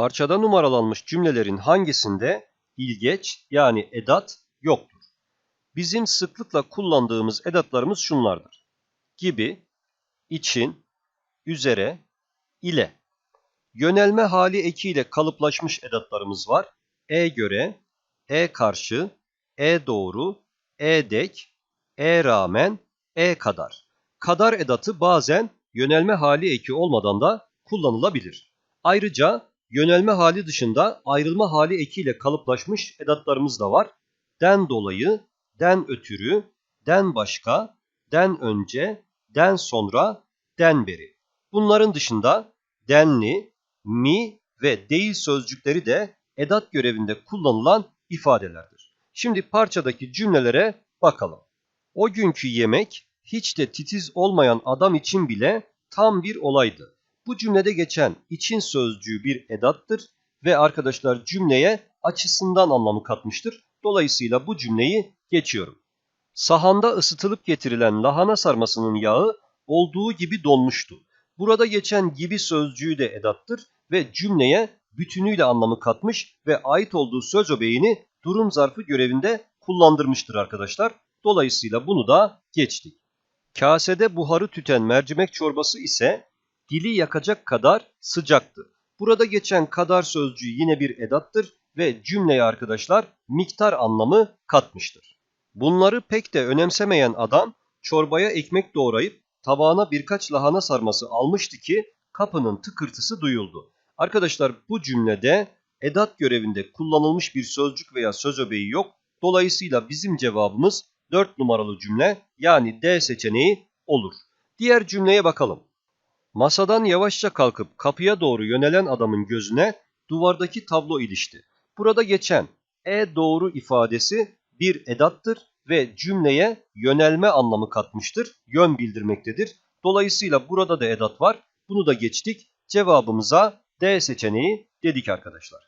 Parçada numaralanmış cümlelerin hangisinde ilgeç yani edat yoktur? Bizim sıklıkla kullandığımız edatlarımız şunlardır. Gibi, için, üzere, ile. Yönelme hali ekiyle kalıplaşmış edatlarımız var. E göre, e karşı, e doğru, e dek, e rağmen, e kadar. Kadar edatı bazen yönelme hali eki olmadan da kullanılabilir. Ayrıca yönelme hali dışında ayrılma hali ekiyle kalıplaşmış edatlarımız da var. Den dolayı, den ötürü, den başka, den önce, den sonra, den beri. Bunların dışında denli, mi ve değil sözcükleri de edat görevinde kullanılan ifadelerdir. Şimdi parçadaki cümlelere bakalım. O günkü yemek hiç de titiz olmayan adam için bile tam bir olaydı. Bu cümlede geçen için sözcüğü bir edattır ve arkadaşlar cümleye açısından anlamı katmıştır. Dolayısıyla bu cümleyi geçiyorum. Sahanda ısıtılıp getirilen lahana sarmasının yağı olduğu gibi donmuştu. Burada geçen gibi sözcüğü de edattır ve cümleye bütünüyle anlamı katmış ve ait olduğu söz öbeğini durum zarfı görevinde kullandırmıştır arkadaşlar. Dolayısıyla bunu da geçtik. Kasede buharı tüten mercimek çorbası ise dili yakacak kadar sıcaktı. Burada geçen kadar sözcüğü yine bir edattır ve cümleye arkadaşlar miktar anlamı katmıştır. Bunları pek de önemsemeyen adam çorbaya ekmek doğrayıp tabağına birkaç lahana sarması almıştı ki kapının tıkırtısı duyuldu. Arkadaşlar bu cümlede edat görevinde kullanılmış bir sözcük veya söz öbeği yok. Dolayısıyla bizim cevabımız 4 numaralı cümle yani D seçeneği olur. Diğer cümleye bakalım. Masadan yavaşça kalkıp kapıya doğru yönelen adamın gözüne duvardaki tablo ilişti. Burada geçen e doğru ifadesi bir edattır ve cümleye yönelme anlamı katmıştır, yön bildirmektedir. Dolayısıyla burada da edat var. Bunu da geçtik. Cevabımıza D seçeneği dedik arkadaşlar.